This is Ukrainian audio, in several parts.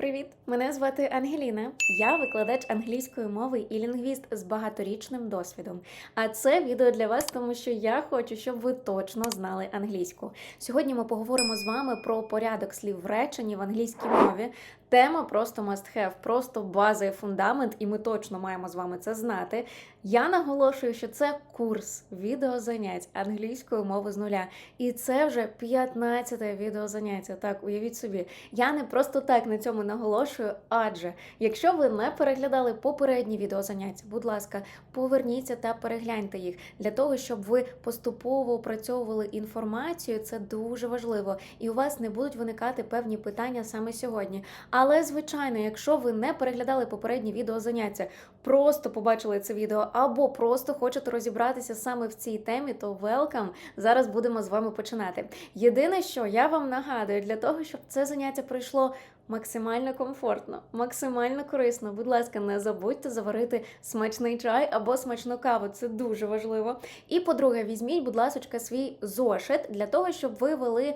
Привіт! Мене звати Ангеліна. Я викладач англійської мови і лінгвіст з багаторічним досвідом. А це відео для вас, тому що я хочу, щоб ви точно знали англійську. Сьогодні ми поговоримо з вами про порядок слів в реченні в англійській мові. Тема просто must have, просто база і фундамент, і ми точно маємо з вами це знати. Я наголошую, що це курс відеозанять англійської мови з нуля. І це вже 15-те відеозаняття. Так, уявіть собі. Я не просто так на цьому наголошую, адже якщо ви не переглядали попередні відеозаняття, будь ласка, поверніться та перегляньте їх для того, щоб ви поступово опрацьовували інформацію. Це дуже важливо, і у вас не будуть виникати певні питання саме сьогодні. Але звичайно, якщо ви не переглядали попередні відеозаняття, просто побачили це відео або просто хочете розібратися саме в цій темі, то welcome! Зараз будемо з вами починати. Єдине, що я вам нагадую, для того, щоб це заняття пройшло максимально комфортно, максимально корисно. Будь ласка, не забудьте заварити смачний чай або смачну каву. Це дуже важливо. І по-друге, візьміть, будь ласка, свій зошит для того, щоб ви вели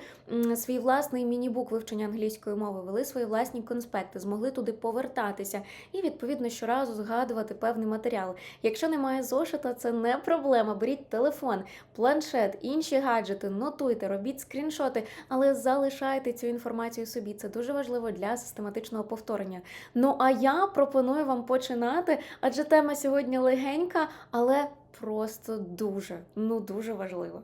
свій власний міні-бук вивчення англійської мови, вели свої власні конспекти, змогли туди повертатися і відповідно щоразу згадувати певний матеріал. Якщо немає зошита, це не проблема. Беріть телефон, планшет, інші гаджети, нотуйте, робіть скріншоти, але залишайте цю інформацію собі. Це дуже важливо для систематичного повторення. Ну а я пропоную вам починати, адже тема сьогодні легенька, але просто дуже, ну дуже важлива.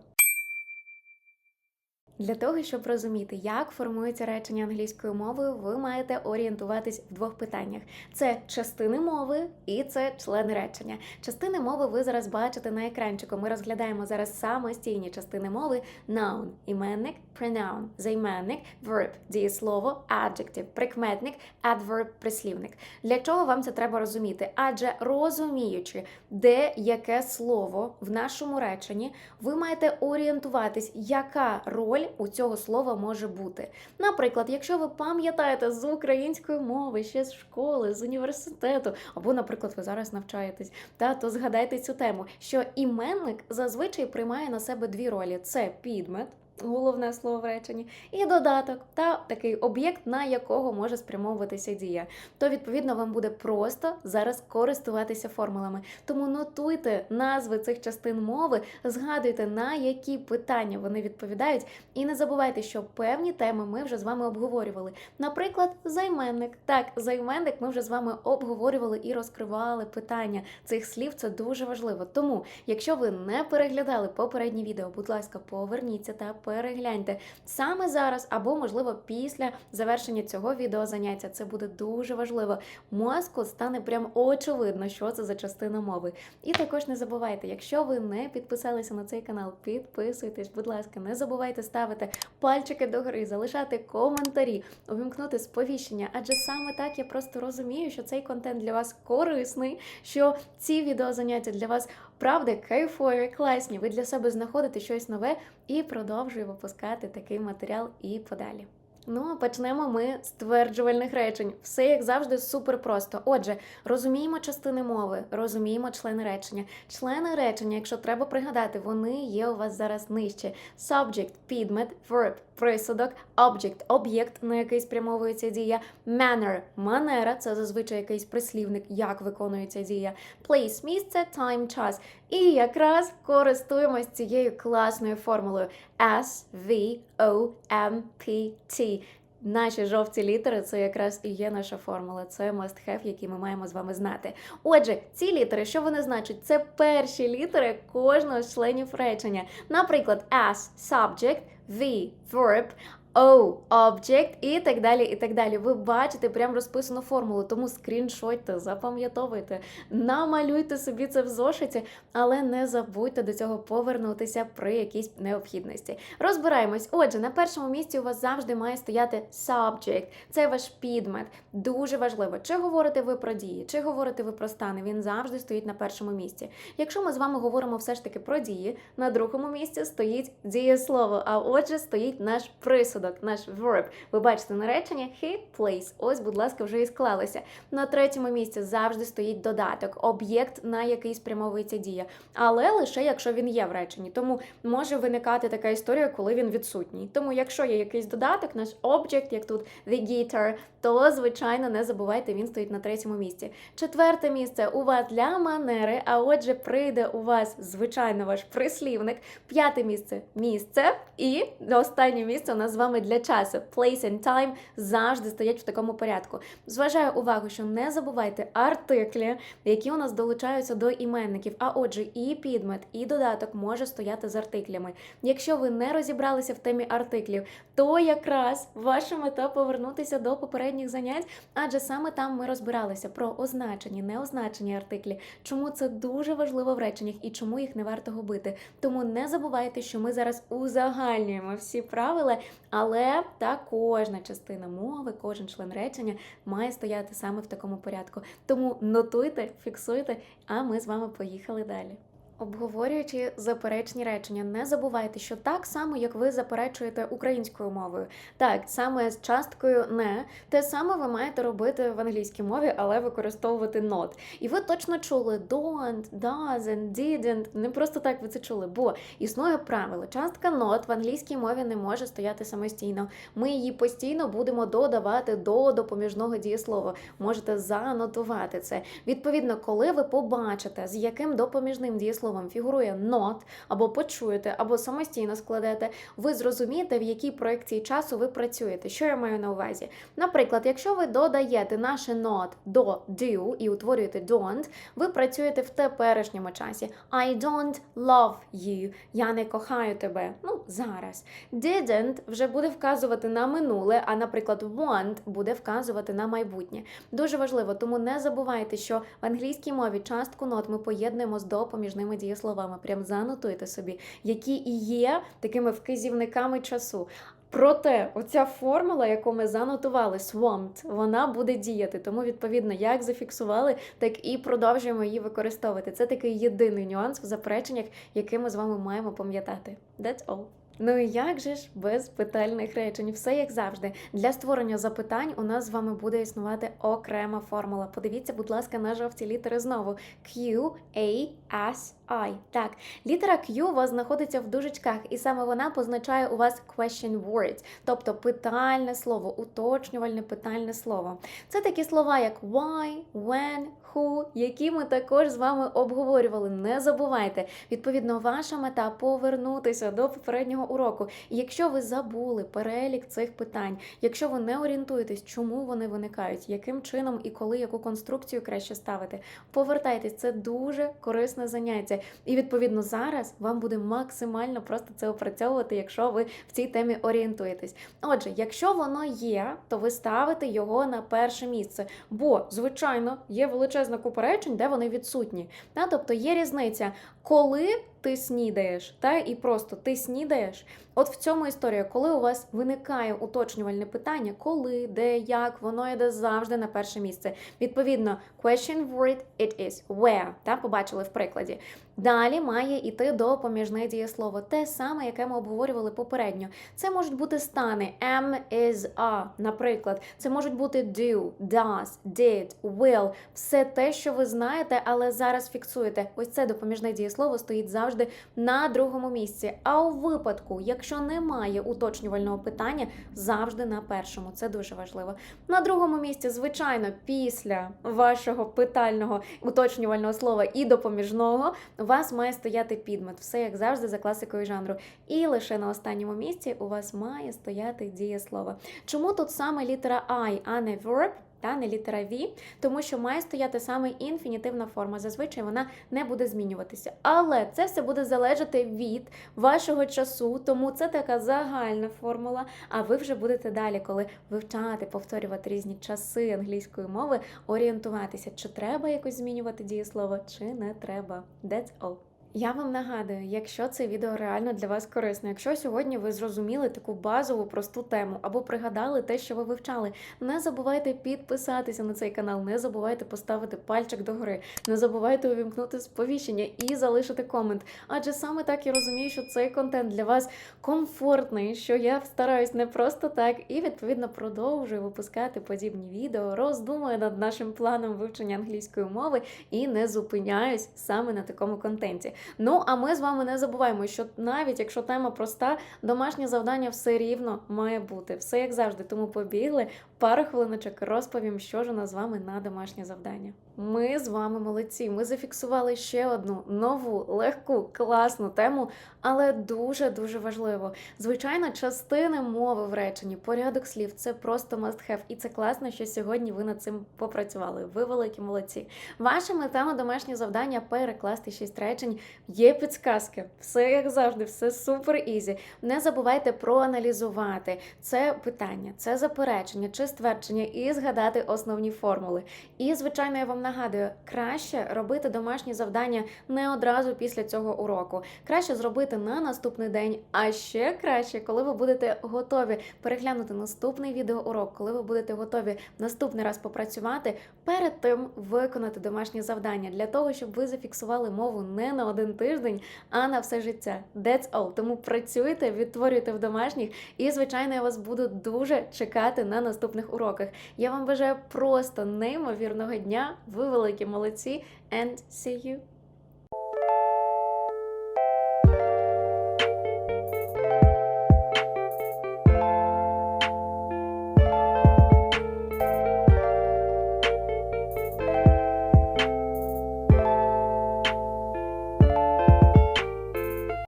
Для того, щоб розуміти, як формується речення англійською мовою, ви маєте орієнтуватись в двох питаннях: це частини мови і це члени речення. Частини мови ви зараз бачите на екранчику. Ми розглядаємо зараз самостійні частини мови: noun – іменник, pronoun – займенник, verb – дієслово, adjective – прикметник, adverb – прислівник. Для чого вам це треба розуміти? Адже розуміючи, де яке слово в нашому реченні, ви маєте орієнтуватись, яка роль у цього слова може бути. Наприклад, якщо ви пам'ятаєте з української мови, ще з школи, з університету, або, наприклад, ви зараз навчаєтесь, та то згадайте цю тему, що іменник зазвичай приймає на себе дві ролі: це підмет. Головне слово в реченні, і додаток та такий об'єкт, на якого може спрямовуватися дія. То, відповідно, вам буде просто зараз користуватися формулами. Тому нотуйте назви цих частин мови, згадуйте, на які питання вони відповідають, і не забувайте, що певні теми ми вже з вами обговорювали. Наприклад, займенник. Так, займенник ми вже з вами обговорювали і розкривали питання цих слів. Це дуже важливо. Тому, якщо ви не переглядали попередні відео, будь ласка, поверніться та перегляньте саме зараз, або, можливо, після завершення цього відеозаняття. Це буде дуже важливо. Мозку стане прям очевидно, що це за частина мови. І також не забувайте, якщо ви не підписалися на цей канал, підписуйтесь, будь ласка, не забувайте ставити пальчики догори, залишати коментарі, увімкнути сповіщення. Адже саме так я просто розумію, що цей контент для вас корисний, що ці відеозаняття для вас правда кайфові, класні. Ви для себе знаходите щось нове і продовжую випускати такий матеріал і подалі. Ну, почнемо ми з тверджувальних речень. Все як завжди супер просто. Отже, розуміємо частини мови, розуміємо члени речення. Члени речення, якщо треба пригадати, вони є у вас зараз нижче. Subject, підмет, verb, присудок, object, об'єкт, на який спрямовується дія, manner, манера, це зазвичай якийсь прислівник, як виконується дія, place, місце, time, час. І якраз користуємось цією класною формулою S, V, O, M, P, T. Наші жовті літери це якраз і є наша формула. Це must have, які ми маємо з вами знати. Отже, ці літери, що вони значать? Це перші літери кожного з членів речення. Наприклад, S – subject, V – verb, O – object і так далі. і так далі. Ви бачите прям розписану формулу, тому скріншотьте, запам'ятовуйте, намалюйте собі це в зошиті, але не забудьте до цього повернутися при якійсь необхідності. Розбираємось. Отже, на першому місці у вас завжди має стояти subject. Це ваш підмет. Дуже важливо, чи говорите ви про дії, чи говорите ви про стани. Він завжди стоїть на першому місці. Якщо ми з вами говоримо все ж таки про дії, на другому місці стоїть дієслово, а отже, стоїть наш присудок. Присудок, наш verb. Ви бачите на реченні he plays. Ось, будь ласка, вже і склалося. На третьому місці завжди стоїть додаток, об'єкт, на який спрямовується дія. Але лише якщо він є в реченні. Тому може виникати така історія, коли він відсутній. Тому, якщо є якийсь додаток, наш object, як тут the guitar, то звичайно не забувайте, він стоїть на третьому місці. Четверте місце у вас для манери, а отже, прийде у вас звичайно ваш прислівник. П'яте місце місце. І останнє місце у нас з вами для часу. Place and time завжди стоять в такому порядку. Зважаю увагу, що не забувайте артиклі, які у нас долучаються до іменників. А отже, і підмет, і додаток може стояти з артиклями. Якщо ви не розібралися в темі артиклів, то якраз ваша мета повернутися до попередніх занять, адже саме там ми розбиралися про означені, неозначені артиклі, чому це дуже важливо в реченнях і чому їх не варто губити. Тому не забувайте, що ми зараз узагальнюємо всі правила, але та кожна частина мови, кожен член речення має стояти саме в такому порядку. Тому нотуйте, фіксуйте, а ми з вами поїхали далі. Обговорюючи заперечні речення, не забувайте, що так само, як ви заперечуєте українською мовою, так саме з часткою не те саме ви маєте робити в англійській мові, але використовувати not. І ви точно чули don't, doesn't, didn't. Не просто так ви це чули, бо існує правило. Частка not в англійській мові не може стояти самостійно. Ми її постійно будемо додавати до допоміжного дієслова. Можете занотувати це. Відповідно, коли ви побачите, з яким допоміжним дієсловом фігурує not, або почуєте, або самостійно складете, ви зрозумієте, в якій проекції часу ви працюєте. Що я маю на увазі? Наприклад, якщо ви додаєте наше not до do і утворюєте don't, ви працюєте в теперішньому часі. I don't love you. Я не кохаю тебе. Ну, зараз. Didn't вже буде вказувати на минуле, а, наприклад, want буде вказувати на майбутнє. Дуже важливо, тому не забувайте, що в англійській мові частку not ми поєднуємо з допоміжними дієсловами. Прям занотуйте собі, які і є такими вказівниками часу. Проте, оця формула, яку ми занотували, swamped, вона буде діяти. Тому, відповідно, як зафіксували, так і продовжуємо її використовувати. Це такий єдиний нюанс в запереченнях, який ми з вами маємо пам'ятати. That's all. Ну і як же ж без питальних речень? Все як завжди. Для створення запитань у нас з вами буде існувати окрема формула. Подивіться, будь ласка, на жовті літери знову: Q, A, S, I. Так, літера Q у вас знаходиться в дужечках, і саме вона позначає у вас question words, тобто питальне слово, уточнювальне питальне слово. Це такі слова, як why, when, who, які ми також з вами обговорювали. Не забувайте. Відповідно, ваша мета повернутися до попереднього уроку. І якщо ви забули перелік цих питань, якщо ви не орієнтуєтесь, чому вони виникають, яким чином і коли яку конструкцію краще ставити, повертайтесь, це дуже корисне заняття. І відповідно зараз вам буде максимально просто це опрацьовувати, якщо ви в цій темі орієнтуєтесь. Отже, якщо воно є, то ви ставите його на перше місце. Бо, звичайно, є величезна купа речень, де вони відсутні. Тобто є різниця, коли ти снідаєш, та і просто ти снідаєш. От в цьому історія, коли у вас виникає уточнювальне питання, коли, де, як, воно йде завжди на перше місце. Відповідно, question word it is where, та побачили в прикладі. Далі має йти допоміжне дієслово, те саме, яке ми обговорювали попередньо. Це можуть бути стани am, is, are, наприклад. Це можуть бути do, does, did, will. Все те, що ви знаєте, але зараз фіксуєте. Ось це допоміжне дієслово стоїть завжди на другому місці. А у випадку, якщо немає уточнювального питання, завжди на першому. Це дуже важливо. На другому місці, звичайно, після вашого питального уточнювального слова і допоміжного у вас має стояти підмет. Все як завжди за класикою жанру. І лише на останньому місці у вас має стояти дієслово. Чому тут саме літера I, а не verb? Та не літера V, тому що має стояти саме інфінітивна форма. Зазвичай вона не буде змінюватися. Але це все буде залежати від вашого часу, тому це така загальна формула. А ви вже будете далі, коли вивчати, повторювати різні часи англійської мови, орієнтуватися, чи треба якось змінювати дієслово, чи не треба. That's all. Я вам нагадую, якщо це відео реально для вас корисно, якщо сьогодні ви зрозуміли таку базову просту тему або пригадали те, що ви вивчали, не забувайте підписатися на цей канал, не забувайте поставити пальчик догори, не забувайте увімкнути сповіщення і залишити комент. Адже саме так я розумію, що цей контент для вас комфортний, що я стараюсь не просто так і відповідно продовжую випускати подібні відео, роздумую над нашим планом вивчення англійської мови і не зупиняюсь саме на такому контенті. Ну а ми з вами не забуваємо, що навіть якщо тема проста, домашнє завдання все рівно має бути. Все як завжди. Тому побігли. Пару хвилиночок розповім, що ж у нас з вами на домашнє завдання. Ми з вами молодці. Ми зафіксували ще одну нову, легку, класну тему, але дуже дуже важливо. Звичайно, частини мови в реченні, порядок слів це просто must have. І це класно, що сьогодні ви над цим попрацювали. Ви великі молодці. Ваша мета на домашнє завдання перекласти шість речень. Є підсказки. Все як завжди, все супер ізі. Не забувайте проаналізувати це питання, це заперечення чи ствердження і згадати основні формули. І, звичайно, я вам нагадую, краще робити домашні завдання не одразу після цього уроку. Краще зробити на наступний день, а ще краще, коли ви будете готові переглянути наступний відеоурок, коли ви будете готові наступний раз попрацювати, перед тим виконати домашні завдання для того, щоб ви зафіксували мову не на один тиждень, а на все життя. That's all. Тому працюйте, відтворюйте в домашніх, і звичайно, я вас буду дуже чекати на наступних уроках. Я вам бажаю просто неймовірного дня. Ви великі молодці, and see you